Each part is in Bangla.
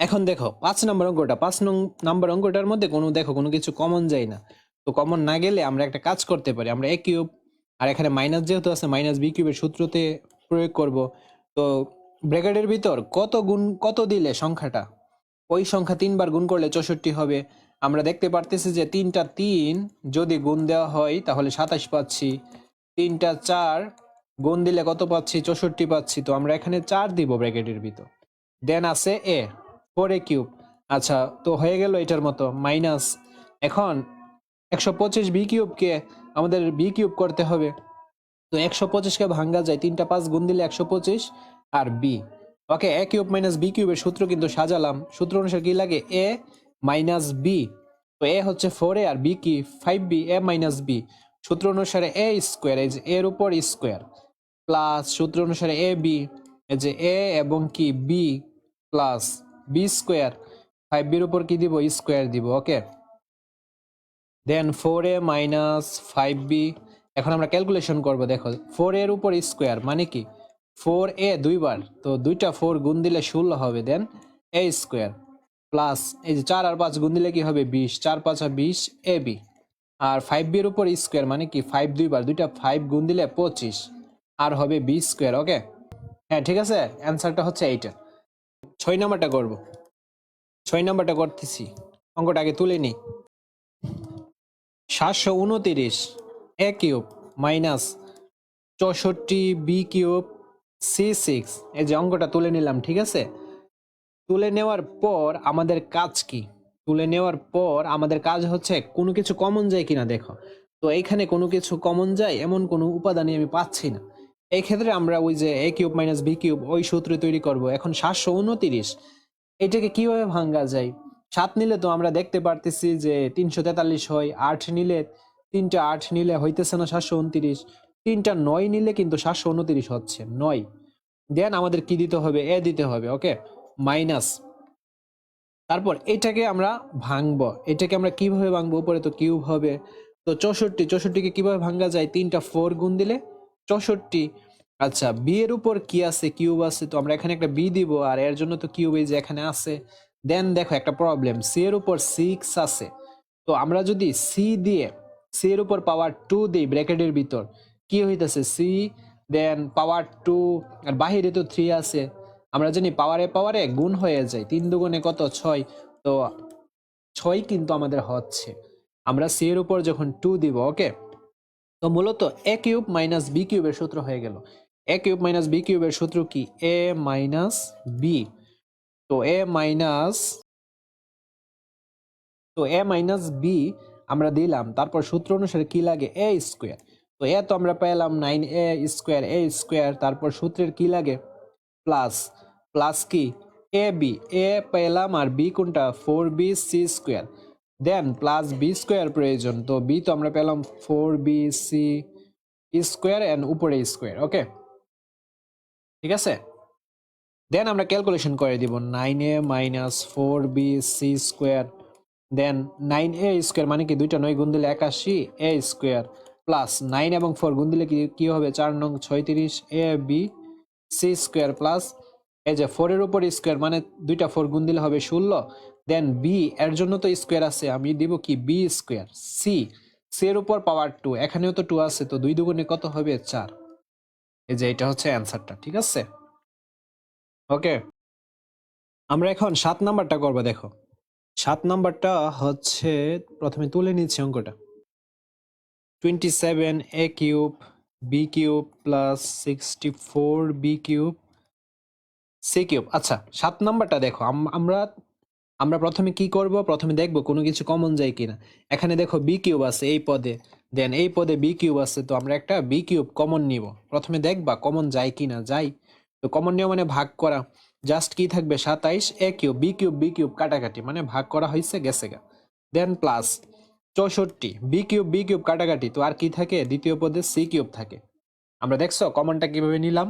এখন দেখো, পাঁচ নম্বর অঙ্কটা, পাঁচ নাম্বার অঙ্কটার মধ্যে কোনো, দেখো, কোনো কিছু কমন যায় না। তো কমন না গেলে আমরা একটা কাজ করতে পারি, আমরা এ কিউব আর এখানে মাইনাস যেহেতু আছে মাইনাস বি কিউবের সূত্রতে প্রয়োগ করব। তো ব্র্যাকেটের ভিতর কত গুণ, কত দিলে সংখ্যাটা? ওই সংখ্যা তিনবার গুণ করলে চৌষট্টি হবে। আমরা দেখতে পারতেছি যে তিনটা তিন যদি গুণ দেওয়া হয়, তাহলে সাতাশ পাচ্ছি। তিনটা চার গুণ দিলে কত পাচ্ছি? চৌষট্টি পাচ্ছি। তো আমরা এখানে চার দিব ব্র্যাকেটের ভিতর। দেন আছে এ ফোর এ কিউব। আচ্ছা তো হয়ে গেল এটার মতো, মাইনাস। এখন একশো পঁচিশ বি কিউবকে আমাদের বি কিউব করতে হবে। তো একশো পঁচিশকে ভাঙ্গা যায়, তিনটা পাঁচ গুণ দিলে একশো পঁচিশ আর B. Okay, A cube minus B কিউবের সূত্র কিন্তু সাজালাম। সূত্র অনুসারে কি লাগে? A minus B. তো এ হচ্ছে ফোর এ আর বি কি? Five B, A minus B. সূত্র অনুসারে এ স্কোয়ার, এই যে এর উপর স্কোয়ার। প্লাস সূত্র অনুসারে এ বি, এই যে এ এবং কি? B plus B square five বির উপর কি দিব? স্কোয়ার দিব okay then four A minus five B এখন আমরা ক্যালকুলেশন করব, দেখো ফোর এর উপর স্কোয়ার মানে কি? ফোর এ দুইবার, তো দুইটা ফোর গুণ দিলে ষোলো হবে দেন এ স্কোয়ার প্লাস এই যে চার আর পাঁচ গুণ দিলে কি হবে? বিশ, চার পাঁচ আর বিশ এ বি আর ফাইভ বির উপর স্কোয়ার মানে কি? ফাইভ দুইবার, দুইটা ফাইভ গুণ দিলে পঁচিশ, আর হবে বি স্কোয়ার ওকে হ্যাঁ ঠিক আছে? অ্যান্সারটা হচ্ছে এইটা। ছয় নাম্বারটা করব। ছয় নাম্বারটা করতেছি। অঙ্কটা আগে তুলে নিই। সাতশো উনতিরিশ এ কিউব মাইনাস চৌষট্টি বি কিউব সি সিক্স। এই যে অঙ্কটা তুলে নিলাম, ঠিক আছে? তুলে নেওয়ার পর আমাদের কাজ কি? তুলে নেওয়ার পর আমাদের কাজ হচ্ছে কোনো কিছু কমন যায় কিনা দেখো। তো এইখানে কোনো কিছু কমন যায়, এমন কোনো উপাদানই আমি পাচ্ছি না। এই ক্ষেত্রে আমরা ওই যে A cube minus B cube ওই সূত্রে তৈরি করব। এখন সাতশো উনতিরিশ, এটাকে কীভাবে ভাঙ্গা যায়? সাত নিলে তো আমরা দেখতে পারতেছি যে তিনশো তেতাল্লিশ হয়, আট নিলে তিনটা আট নিলে হইতেছে না সাতশো উনতিরিশ, তিনটা নয় নিলে কিন্তু সাতশো উনতিরিশ হচ্ছে, নয়। দেন আমাদের কি দিতে হবে? এ দিতে হবে ওকে মাইনাস। তারপর এটাকে আমরা ভাঙবো। এটাকে আমরা কীভাবে ভাঙবো? উপরে তো কিউব হবে। তো চৌষট্টি, চৌষট্টিকে কীভাবে ভাঙ্গা যায়? তিনটা ফোর গুণ দিলে চৌষট্টি আচ্ছা বি এর উপর কি আছে? কিউব আছে, তো আমরা এখানে একটা বি দিব, আর এর জন্য তো কিউব এই যে এখানে আছে। দেন দেখো একটা প্রবলেম সি এর উপর সিক্স আছে। তো আমরা যদি সি দিয়ে সি এর উপর পাওয়ার টু দিই ব্র্যাকেটের ভিতর, কি হইতেছে? সি দেন পাওয়ার টু আর বাহিরে তো থ্রি আছে। আমরা জানি পাওয়ারে পাওয়ারে গুণ হয়ে যায়, তিন দুগুণে কত? ছয়। তো ছয় কিন্তু আমাদের হচ্ছে। আমরা সি এর উপর যখন টু দিব ওকে তো মূলত এ কিউব মাইনাস বি কিউবের সূত্র হয়ে গেল। এ কিউব মাইনাস বি কিউবের সূত্র কি? এ মাইনাস বি তো এ মাইনাস তো এ মাইনাস বি আমরা দিলাম। তারপর সূত্র অনুসারে কি লাগে? এ স্কোয়ার তো এ তো আমরা পেলাম nine A square A square তারপর সূত্রের কি লাগে? প্লাস প্লাস কি? এ বি এ পেলাম আর বি কোনটা? Four B C square then plus B square প্রয়োজন। তো বি তো আমরা পেলাম four B C square and উপরে স্কোয়ার ওকে ঠিক আছে? দেন আমরা ক্যালকুলেশন করে দিব nine A minus four B C square then nine A square মানে কি দুইটা নয় গুণ দিলে একাশি? এ স্কোয়ার প্লাস নাইন এবং ফোর গুণ দিলে কি, কী হবে? চার নং ছয়ত্রিশ A B C square plus এই যে ফোরের উপর স্কোয়ার মানে দুইটা ফোর গুণ দিলে হবে ষোলো। দেন বি এর জন্য তো স্কোয়ার আছে, আমি দিব কি বি স্কোয়ার সি সি এর উপর পাওয়ার টু এখানেও তো টু আছে, তো দুই দুগুণে কত হবে? চার। এই যে এটা হচ্ছে অ্যান্সারটা ঠিক আছে? ওকে আমরা এখন সাত নাম্বারটা করব, দেখো। সাত নাম্বারটা হচ্ছে, প্রথমে তুলে নিচ্ছি অঙ্কটা। Twenty seven A cube B cube plus sixty four B cube C cube আচ্ছা সাত নাম্বারটা দেখো, আম- আমরা আমরা প্রথমে কি করব? প্রথমে দেখব কোনো কিছু কমন যায় কিনা। এখানে দেখো বি কিউব আছে এই পদে। দেন এই পদে বি কিউব আছে, তো আমরা একটা বি কিউব কমন নিব। প্রথমে দেখবা কমন যায় কিনা যাই তো কমন নিয়ম মানে ভাগ করা। জাস্ট কি থাকবে? সাতাইশ A cube B cube B cube কাটাকাটি মানে ভাগ করা হয়েছে গেছে গা। দেন প্লাস চৌষট্টি বি কিউব বি কিউব কাটাকাটি, তো আর কি থাকে? দ্বিতীয় পদে সি কিউব থাকে। আমরা দেখছ কমনটা কীভাবে নিলাম?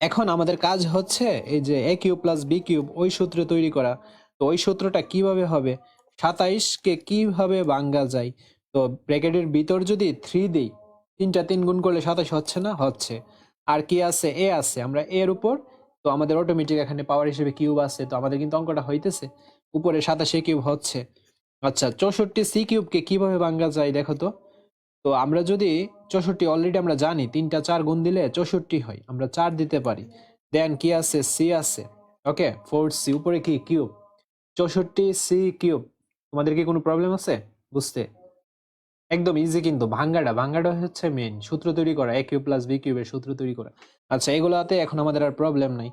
এখন আমাদের কাজ হচ্ছে এই যে A cube plus B cube ওই সূত্রে তৈরি করা। তো ওই সূত্রটা কীভাবে হবে? সাতাইশকে কীভাবে ভাঙ্গা যায়? তো ব্র্যাকেটের ভিতর যদি থ্রি দিই, তিনটা তিন গুণ করলে সাতাশ হচ্ছে না? হচ্ছে। আর কি আছে? এ আছে। আমরা এর উপর, তো আমাদের অটোমেটিক এখানে পাওয়ার হিসেবে কিউব আছে, তো আমাদের কিন্তু অঙ্কটা হইতেছে। উপরে সাতাশে কিউব হচ্ছে। আচ্ছা চৌষট্টি সি কিউবকে কীভাবে ভাঙ্গা যায় দেখো তো? তো আমরা যদি চৌষট্টি অলরেডি আমরা জানি, তিনটা চার গুণ দিলে চৌষট্টি হয়। আমরা চার দিতে পারি। দেন কি আছে? সি আছে। ওকে ফোর সি উপরে কি? কিউব চৌষট্টি সি কিউব তোমাদের কি কোনো প্রবলেম আছে? বুঝতে। একদম ইজি কিন্তু ভাঙ্গাটা ভাঙ্গাটা হচ্ছে মেইন সূত্র তৈরি করা এ কিউব প্লাস বি কিউবের সূত্র তৈরি করা। আচ্ছা এগুলাতে এখন আমাদের আর প্রবলেম নাই।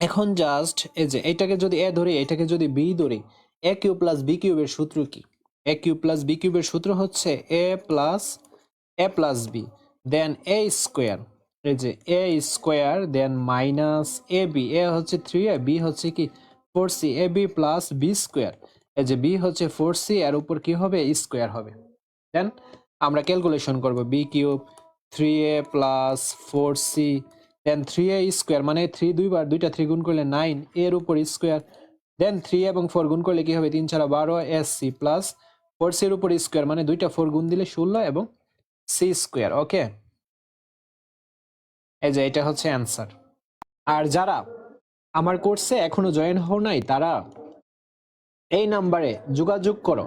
এখন জাস্ট এই যে এটাকে যদি এ ধরি, এটাকে যদি বি ধরি এ কিউব প্লাস বি কিউবের সূত্র কি? এ কিউব প্লাস বি কিউবের সূত্র হচ্ছে A plus A plus B then A square এই যে A square then minus A B A হচ্ছে থ্রি এ বি হচ্ছে কি? Four C A B plus B square এই যে বি হচ্ছে ফোর সি এর উপর কি হবে? স্কোয়ার হবে। দেন আমরা ক্যালকুলেশন করব B cube three A plus four C then three A square মানে থ্রি দুইবার দুইটা থ্রি গুণ করলে নাইন এর উপর স্কোয়ার দেন থ্রি এবং ফোর গুণ করলে কী হবে? তিন ছাড়া বারো এস সি প্লাস ফোর সির উপর স্কোয়ার মানে দুইটা ফোর গুণ দিলে ষোলো এবং সি স্কোয়ার ওকে এই যে এটা হচ্ছে অ্যান্সার আর যারা আমার কোর্সে এখনও জয়েন হও নাই, তারা এই নাম্বারে যোগাযোগ করো।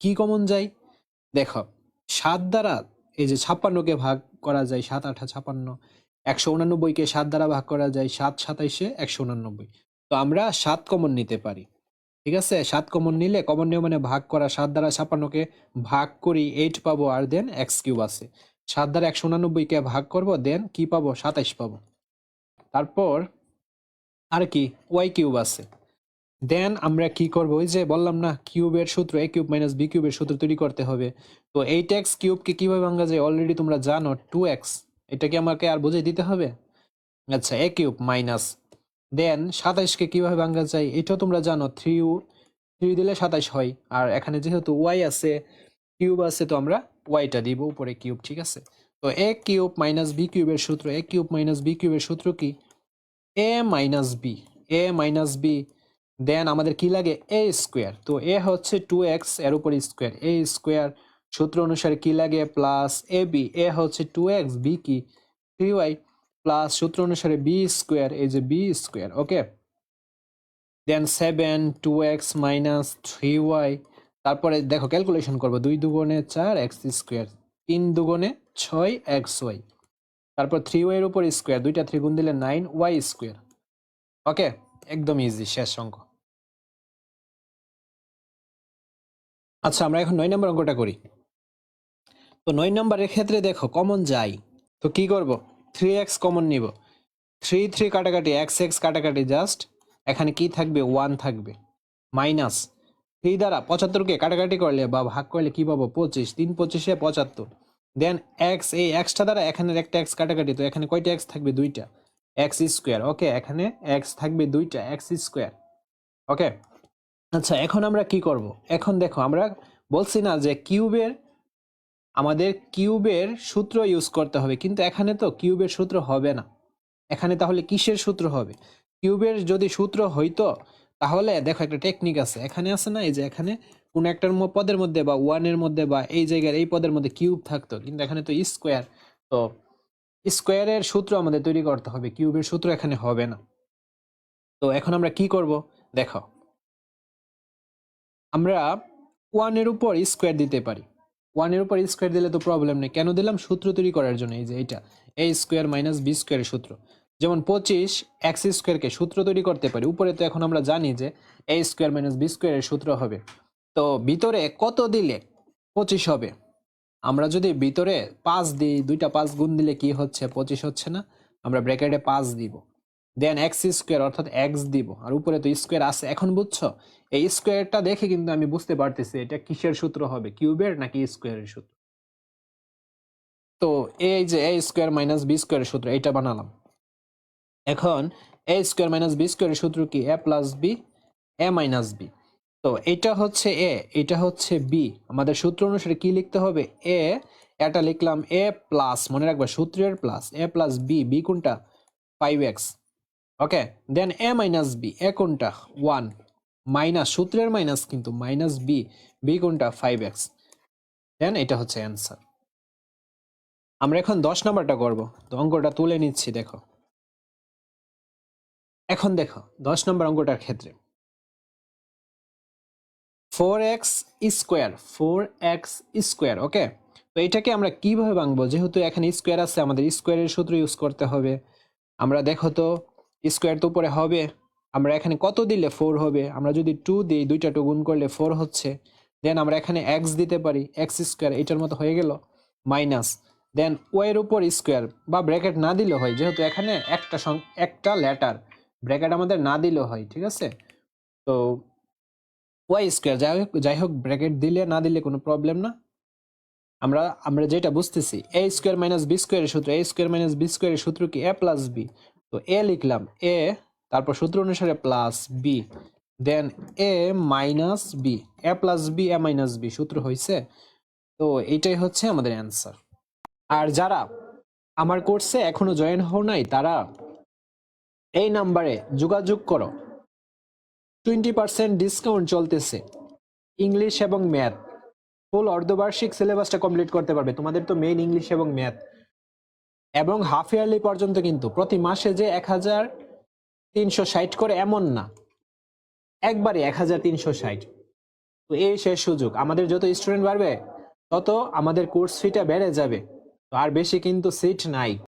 কি কমন যাই দেখো, সাত দ্বারা এই যে ছাপ্পান্নকে ভাগ করা যায় সাত আঠা ছাপ্পান্ন, একশো উনানব্বইকে সাত দ্বারা ভাগ করা যায় সাত সাতাইশে একশো উনানব্বই। তো আমরা সাত কমন নিতে পারি, ঠিক আছে? সাত কমন নিলে কমন নিয়ম মানে ভাগ করা, সাত দ্বারা ছাপ্পান্নকে ভাগ করি এইট পাবো আর দেন এক্স কিউব আছে। সাত দ্বারা একশো উনানব্বইকে ভাগ করব দেন কি পাবো? সাতাইশ পাবো। তারপর আর কি? ওয়াই কিউব আছে। দেন আমরা কি করব? ওই যে বললাম না কিউবের সূত্র এ কিউব মাইনাস বি কিউবের সূত্র তৈরি করতে হবে। তো এইট এক্স কিউবকে কীভাবে ভাঙা যায় অলরেডি তোমরা জানো টু এক্স এটা কি আমাকে আর বুঝিয়ে দিতে হবে? আচ্ছা এ কিউব মাইনাস দেন সাতাইশকে কীভাবে ভাঙা যায় এটাও তোমরা জানো থ্রি ইউ থ্রি দিলে সাতাইশ হয়। আর এখানে যেহেতু ওয়াই আছে কিউব আছে, তো আমরা ওয়াইটা দিব উপরে কিউব ঠিক আছে? তো এ কিউব মাইনাস বি কিউবের সূত্র এ কিউব মাইনাস বি কিউবের সূত্র কি? A minus B A minus B then আমাদের কি লাগে? এ স্কোয়ার তো এ হচ্ছে টু এক্সের উপর স্কোয়ার এ স্কোয়ার সূত্র অনুসারে কি লাগে? প্লাস এ বি এ হচ্ছে টু এক্স বি কি? থ্রি ওয়াই প্লাস সূত্র অনুসারে বি স্কোয়ার এই যে B square okay then seven two X minus three Y তারপরে দেখো ক্যালকুলেশন করব। দুই দুগুণে চার এক্স স্কোয়ার তিন দুগুণে ছয় এক্স ওয়াই তারপর থ্রি ওয়াইয়ের উপর স্কোয়ার দুইটা থ্রি গুণ দিলে নাইন ওয়াই স্কোয়ার ওকে একদম ইজি শেষ অঙ্ক। আচ্ছা আমরা এখন নয় নম্বর অঙ্কটা করি। তো নয় নম্বরের ক্ষেত্রে দেখো কমন যাই তো কি করব? থ্রি এক্স কমন নিব। থ্রি থ্রি কাটাকাটি এক্স এক্স কাটাকাটি জাস্ট এখানে কি থাকবে? ওয়ান থাকবে। মাইনাস থ্রি দ্বারা পঁচাত্তরকে কাটাকাটি করলে বা ভাগ করলে কি পাবো? পঁচিশ। তিন পঁচিশে পঁচাত্তর। দেন এক্স এই এক্সটা দ্বারা এখানের একটা এক্স কাটাকাটি, তো এখানে কয়টা এক্স থাকবে? দুইটা। এক্স স্কোয়ার ওকে এখানে এক্স থাকবে দুইটা এক্স স্কোয়ার ওকে আচ্ছা এখন আমরা কি করব? এখন দেখো, আমরা বলছি না যে কিউবের, আমাদের কিউবের সূত্র ইউজ করতে হবে, কিন্তু এখানে তো কিউবের সূত্র হবে না। এখানে তাহলে কিসের সূত্র হবে? কিউবের যদি সূত্র হইতো, তাহলে দেখো একটা টেকনিক আছে। এখানে আছে না, এই যে এখানে কোন একটার পদের মধ্যে বা ওয়ানের মধ্যে বা এই জায়গার এই পদের মধ্যে কিউব থাকতো, কিন্তু এখানে তো স্কোয়ার তো স্কোয়ারের সূত্র আমাদের তৈরি করতে হবে, কিউবের সূত্র এখানে হবে না। তো এখন আমরা কি করব? দেখো। আমরা ওয়ানের উপর স্কোয়ার দিতে পারি। ওয়ানের উপর স্কোয়ার দিলে তো প্রবলেম নেই। কেন দিলাম? সূত্র তৈরি করার জন্য। এই যে এটা। এ স্কোয়ার মাইনাস বি স্কোয়ারের সূত্র। যেমন পঁচিশ এক্স স্কোয়ারকে সূত্র তৈরি করতে পারি। উপরে তো এখন আমরা জানি যে এ স্কোয়ার মাইনাস বি স্কোয়ারের সূত্র হবে। তো ভিতরে কত দিলে পঁচিশ হবে? আমরা যদি ভিতরে পাঁচ দিই, দুইটা পাঁচ গুণ দিলে কি হচ্ছে? পঁচিশ হচ্ছে না। আমরা ব্র্যাকেটে পাঁচ দিব। দেন এক্স স্কোয়ার অর্থাৎ এক্স দিব। আর উপরে তো স্কোয়ার আছে এখন, বুঝছ? এই স্কোয়ারটা দেখে কিন্তু আমি বুঝতে পারতেছি এটা কিসের সূত্র হবে, কিউবের নাকি স্কোয়ারের সূত্র? তো এই যে এ স্কোয়ার মাইনাস বি স্কোয়ারের সূত্র এটা বানালাম। এখন এ স্কোয়ার মাইনাস বি স্কোয়ারের সূত্র কি? A plus B A minus B তো এটা হচ্ছে এ এটা হচ্ছে বি আমাদের সূত্র অনুসারে কি লিখতে হবে? এ এটা লিখলাম এ প্লাস মনে রাখবা, সূত্রের plus a plus b b কোনটা? Five x okay then a minus b a কোনটা? ওয়ান মাইনাস সূত্রের মাইনাস কিন্তু মাইনাস বি বি কোনটা? ফাইভ এক্স দেন এটা হচ্ছে অ্যান্সার আমরা এখন দশ নাম্বারটা করব। অঙ্কটা তুলে নিচ্ছি, দেখো। এখন দেখো, দশ নম্বর অঙ্কটার ক্ষেত্রে। Four x square four x square okay? তো এটাকে আমরা কীভাবে ভাঙবো? যেহেতু এখানে স্কোয়ার আছে, আমাদের স্কোয়ারের সূত্র ইউজ করতে হবে। আমরা দেখো তো স্কোয়ার তো উপরে হবে। আমরা এখানে কত দিলে ফোর হবে? আমরা যদি টু দিই, দুইটা টু গুণ করলে ফোর হচ্ছে। দেন আমরা এখানে এক্স দিতে পারি এক্স স্কোয়ার এটার মতো হয়ে গেল মাইনাস দেন ওয়ের উপর স্কোয়ার বা ব্র্যাকেট না দিলেও হয়, যেহেতু এখানে একটা সং- একটা লেটার ব্র্যাকেট আমাদের না দিলেও হয়, ঠিক আছে? তো ওয়াই স্কোয়ার যাই হোক যাই হোক ব্র্যাকেট দিলে না দিলে কোনো প্রবলেম না। আমরা আমরা যেটা বুঝতেছি এ স্কোয়ার মাইনাস বি স্কোয়ারের সূত্র এ স্কোয়ার মাইনাস বি স্কোয়ারের সূত্র কি? এ প্লাস বি তো এ লিখলাম এ তারপর সূত্র অনুসারে plus b then a minus b a plus b a minus b সূত্র হয়েছে তো এইটাই হচ্ছে আমাদের অ্যান্সার আর যারা আমার কোর্সে এখনও জয়েন হও নাই, তারা এই নাম্বারে যোগাযোগ করো। টোয়েন্টি পার্সেন্ট ডিসকাউন্ট চলতেছে। ইংলিশ এবং ম্যাথ ফুল অর্ধবার্ষিক সিলেবাসটা কমপ্লিট করতে পারবে। তোমাদের তো মেইন ইংলিশ এবং ম্যাথ এবং হাফ ইয়ারলি পর্যন্ত কিন্তু প্রতি মাসে যে এক হাজার তিনশো ষাট করে এমন না। একবারে এক হাজার তিনশো ষাট। তো এই শেষ সুযোগ। আমাদের যত স্টুডেন্ট বাড়বে, তত আমাদের কোর্স ফিটা বেড়ে যাবে। তো আর বেশি কিন্তু সিট নাই।